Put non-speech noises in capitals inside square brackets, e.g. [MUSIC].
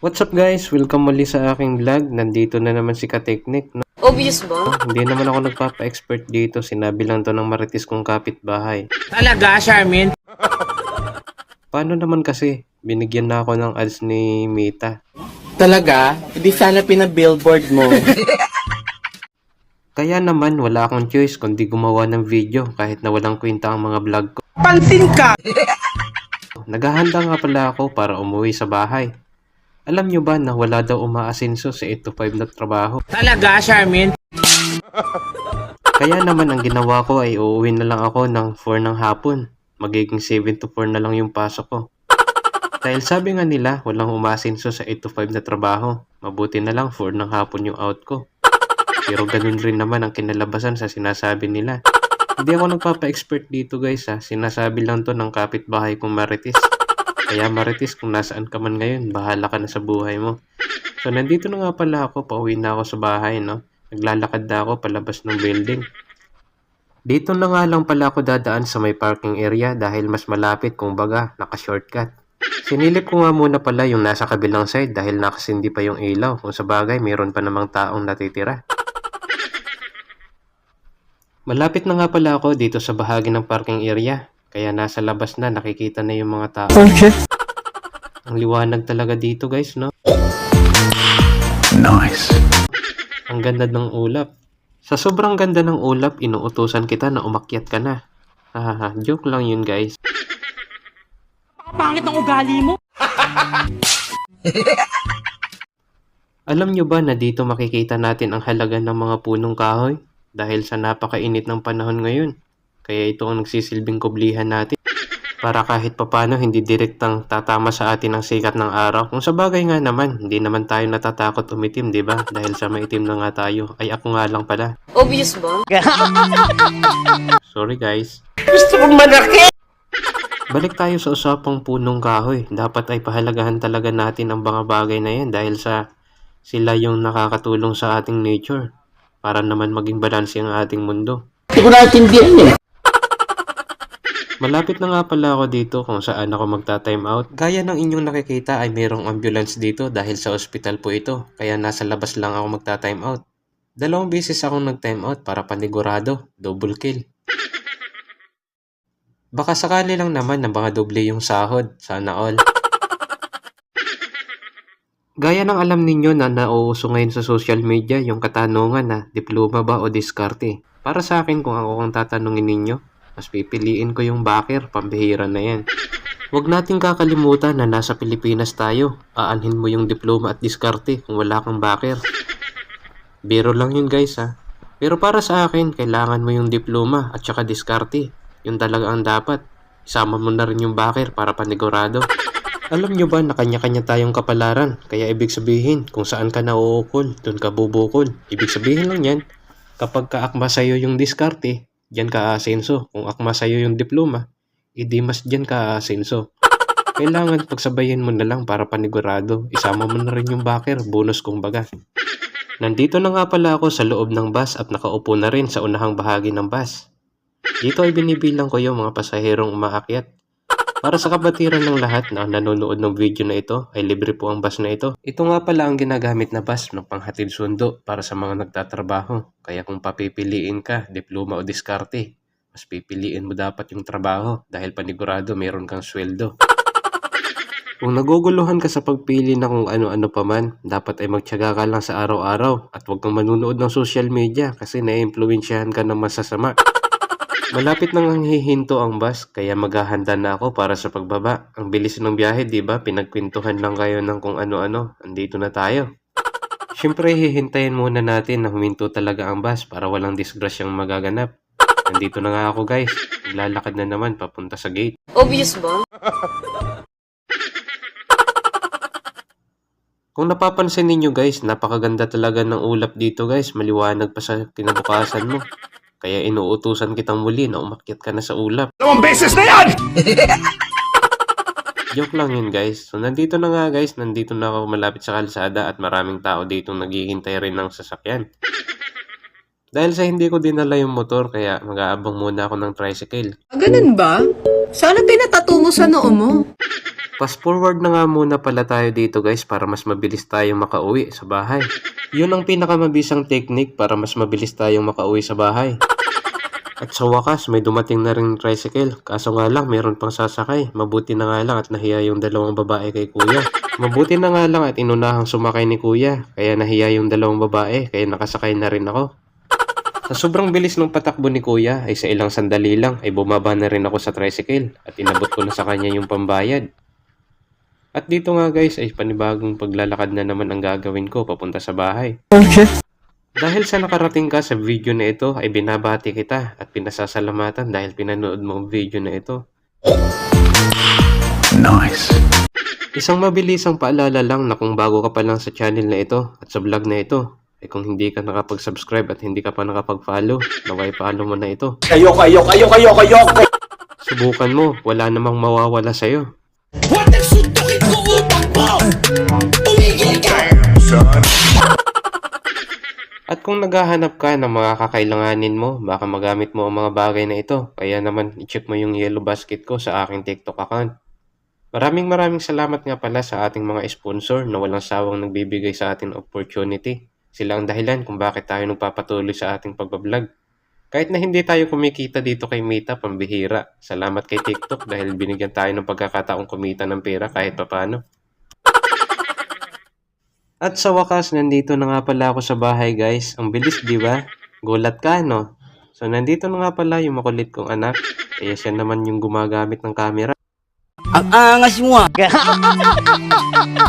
What's up guys? Welcome muli sa aking vlog. Nandito na naman si Kateknik. No? Obvious ba? Hindi naman ako nagpapa-expert dito. Sinabi lang to ng maritis kong kapitbahay. Talaga, Charmin? Paano naman kasi? Binigyan na ako ng ads ni Mita. Talaga? Hindi sana pinabillboard mo. [LAUGHS] Kaya naman wala akong choice kundi gumawa ng video kahit na walang kwenta ang mga vlog ko. Pansin ka! Naghahanda nga pala ako para umuwi sa bahay. Alam nyo ba na wala daw umaasenso sa 8 to 5 na trabaho? Talaga, Charmin? Kaya naman ang ginawa ko ay uuwi na lang ako ng 4 ng hapon. Magiging 7 to 4 na lang yung pasok ko. Dahil sabi nga nila, walang umasenso sa 8 to 5 na trabaho. Mabuti na lang 4 ng hapon yung out ko. Pero ganun rin naman ang kinalabasan sa sinasabi nila. Hindi ako nagpapa-expert dito guys ha. Sinasabi lang to ng kapitbahay kong Marites. Kaya Marites kung nasaan ka man ngayon, bahala ka na sa buhay mo. So nandito na nga pala ako, pauwi na ako sa bahay no. Naglalakad na ako palabas ng building. Dito na nga lang pala ako dadaan sa may parking area dahil mas malapit kung baga, naka-shortcut. Sinilip ko nga muna pala yung nasa kabilang side dahil nakasindi pa yung ilaw kung sa bagay mayroon pa namang taong natitira. Malapit na nga pala ako dito sa bahagi ng parking area kaya nasa labas na nakikita na yung mga tao. Ang liwanag talaga dito guys no? Nice. Ang ganda ng ulap. Sa sobrang ganda ng ulap, inuutusan kita na umakyat ka na. Hahaha, joke lang yun guys. Pangit ang ugali mo. Alam nyo ba na dito makikita natin ang halaga ng mga punong kahoy? Dahil sa napakainit ng panahon ngayon. Kaya ito ang nagsisilbing kublihan natin. Para kahit papano hindi direktang tatama sa atin ang sikat ng araw. Kung sa bagay nga naman, hindi naman tayo natatakot umitim, di ba? Dahil sa maitim na nga tayo. Ay ako nga lang pala. Obvious ba? [LAUGHS] Sorry guys. Gusto kong malaki! Balik tayo sa usapang punong kahoy. Dapat ay pahalagahan talaga natin ang mga bagay na yan dahil sa sila yung nakakatulong sa ating nature para naman maging balanse ang ating mundo. Hindi ko naintindihan eh. Malapit na nga pala ako dito kung saan ako magta-time out. Gaya ng inyong nakikita ay mayroong ambulance dito dahil sa ospital po ito. Kaya nasa labas lang ako magta-time out. Dalawang beses akong nag-time out para panigurado, double kill. Baka sakali lang naman na baka doble yung sahod. Sana all. Gaya ng alam ninyo na nauuso ngayon sa social media yung katanungan na diploma ba o diskarte. Para sa akin kung ako kung tatanungin ninyo, mas pipiliin ko yung backer, pambihira na yan. Huwag nating kakalimutan na nasa Pilipinas tayo. Aanhin mo yung diploma at diskarte kung wala kang backer. Biro lang yun guys ha. Pero para sa akin, kailangan mo yung diploma at saka diskarte. Yun talaga ang dapat. Isama mo na rin yung backer para panigurado. Alam nyo ba na kanya-kanya tayong kapalaran? Kaya ibig sabihin, kung saan ka nauukol, dun ka bubukol. Ibig sabihin lang yan, kapag kaakma sa'yo yung diskarte, dyan ka aasenso. Kung akma sa'yo yung diploma, edi mas dyan ka aasenso. Kailangan pagsabayin mo na lang para panigurado. Isama mo na rin yung backer, bonus kung baga. Nandito na nga pala ako sa loob ng bus at nakaupo na rin sa unahang bahagi ng bus. Dito ay binibilang ko yung mga pasaherong umaakyat. Para sa kabatiran ng lahat na nanonood ng video na ito, ay libre po ang bus na ito. Ito nga pala ang ginagamit na bus ng panghatid sundo para sa mga nagtatrabaho. Kaya kung papipiliin ka, diploma o diskarte, mas pipiliin mo dapat yung trabaho dahil panigurado mayroon kang sweldo. Kung naguguluhan ka sa pagpili na kung ano-ano pa man, dapat ay magtyaga ka lang sa araw-araw at huwag kang manunood ng social media kasi na-influensyahan ka ng masasama. Malapit nang ang hihinto ang bus, kaya maghahanda na ako para sa pagbaba. Ang bilis ng biyahe, di ba? Pinagkwentuhan lang kayo ng kung ano-ano. Andito na tayo. Siyempre, hihintayin muna natin na huminto talaga ang bus para walang disgrasyang magaganap. Nandito na nga ako guys. Naglalakad na naman papunta sa gate. Obvious ba? [LAUGHS] Kung napapansin ninyo guys, napakaganda talaga ng ulap dito guys. Maliwanag pa sa kinabukasan mo. Kaya inuutusan kitang muli na umakyat ka na sa ulap. Dalawang beses na yan! [LAUGHS] Joke lang yun guys. So nandito na nga guys, nandito na ako malapit sa kalsada at maraming tao dito naghihintay rin ng sasakyan. [LAUGHS] Dahil sa hindi ko dinala yung motor, kaya mag-aabang muna ako ng tricycle. Ganun ba? Sana pinatato mo sa noo mo. [LAUGHS] Fast forward na nga muna pala tayo dito guys para mas mabilis tayong makauwi sa bahay. Yun ang pinakamabisang technique para mas mabilis tayong makauwi sa bahay. At sa wakas, may dumating na rin tricycle. Kaso nga lang, meron pang sasakay. Mabuti na nga lang at nahiya yung dalawang babae kay kuya. Mabuti na nga lang at inunahang sumakay ni kuya. Kaya nahiya yung dalawang babae, kaya nakasakay na rin ako. Sa sobrang bilis ng patakbo ni kuya, ay sa ilang sandali lang ay bumaba na rin ako sa tricycle at inabot ko na sa kanya yung pambayad. At dito nga guys ay panibagong paglalakad na naman ang gagawin ko papunta sa bahay. Dahil sa nakarating ka sa video na ito ay binabati kita at pinasasalamatan dahil pinanood mo ang video na ito. Nice. Isang mabilisang paalala lang na kung bago ka pa lang sa channel na ito at sa vlog na ito, ay kung hindi ka nakapag-subscribe at hindi ka pa nakapag-follow, naway follow mo na ito. Ayok, ayok, ayok, ayok, ayok. Subukan mo, wala namang mawawala sa'yo. At kung naghahanap ka ng mga kakailanganin mo, baka magamit mo ang mga bagay na ito. Kaya naman, i-check mo yung yellow basket ko sa aking TikTok account. Maraming maraming salamat nga pala sa ating mga sponsor na walang sawang nagbibigay sa ating opportunity. Sila ang dahilan kung bakit tayo nagpapatuloy sa ating pagbablog. Kahit na hindi tayo kumikita dito kay Mita, pambihira. Salamat kay TikTok dahil binigyan tayo ng pagkakataong kumita ng pera kahit papano. At sa wakas, nandito na nga pala ako sa bahay guys. Ang bilis, di ba? Gulat ka, no? So, nandito na nga pala yung makulit kong anak. Kaya siya naman yung gumagamit ng camera. Ang angas mo ah. [LAUGHS]